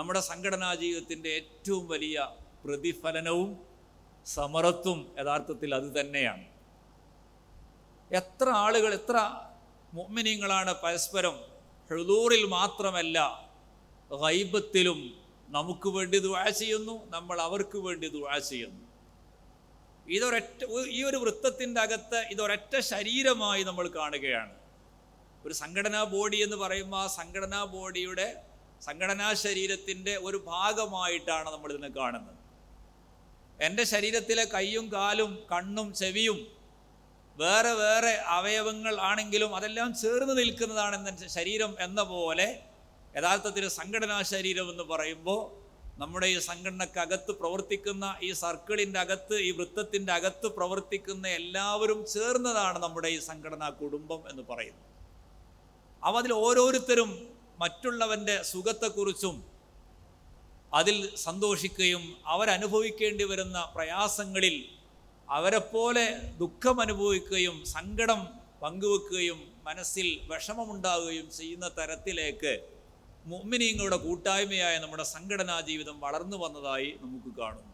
നമ്മുടെ സംഘടനാ ജീവിതത്തിന്റെ ഏറ്റവും വലിയ പ്രതിഫലനവും സമരത്വം യഥാർത്ഥത്തിൽ അത് തന്നെയാണ്. എത്ര ആളുകൾ എത്ര മുഅ്മിനീങ്ങളാണ് പരസ്പരം ഹുദൂറിൽ മാത്രമല്ല ഗൈബത്തിലും നമുക്ക് വേണ്ടി ദുആ ചെയ്യുന്നു നമ്മൾ അവർക്ക് വേണ്ടി ദുആ ചെയ്യുന്നു. ഇതൊരൊറ്റ ഈ ഒരു വൃത്തത്തിന്റെ അകത്ത് ഇതൊരൊറ്റ ശരീരമായി നമ്മൾ കാണുകയാണ്. ഒരു സംഘടനാ ബോഡി എന്ന് പറയുമ്പോൾ ആ സംഘടനാ ബോഡിയുടെ സംഘടനാ ശരീരത്തിന്റെ ഒരു ഭാഗമായിട്ടാണ് നമ്മൾ ഇതിനെ കാണുന്നത്. എന്റെ ശരീരത്തിലെ കൈയും കാലും കണ്ണും ചെവിയും വേറെ വേറെ അവയവങ്ങൾ ആണെങ്കിലും അതെല്ലാം ചേർന്ന് നിൽക്കുന്നതാണ് എന്ന ശരീരം എന്ന പോലെ യഥാർത്ഥത്തിൽ സംഘടനാ ശരീരം എന്ന് പറയുമ്പോൾ നമ്മുടെ ഈ സംഘടനക്കകത്ത് പ്രവർത്തിക്കുന്ന ഈ സർക്കിളിന്റെ അകത്ത് ഈ വൃത്തത്തിന്റെ അകത്ത് പ്രവർത്തിക്കുന്ന എല്ലാവരും ചേർന്നതാണ് നമ്മുടെ ഈ സംഘടനാ കുടുംബം എന്ന് പറയുന്നത്. അവ അതിൽ ഓരോരുത്തരും മറ്റുള്ളവന്റെ സുഖത്തെക്കുറിച്ചും അതിൽ സന്തോഷിക്കുകയും അവരനുഭവിക്കേണ്ടി വരുന്ന പ്രയാസങ്ങളിൽ അവരെപ്പോലെ ദുഃഖം അനുഭവിക്കുകയും സങ്കടം പങ്കുവെക്കുകയും മനസ്സിൽ വിഷമമുണ്ടാവുകയും ചെയ്യുന്ന തരത്തിലേക്ക് മുഅ്മിനീങ്ങളുടെ കൂട്ടായ്മയായ നമ്മുടെ സംഘടനാ ജീവിതം വളർന്നു വന്നതായി നമുക്ക് കാണുന്നു.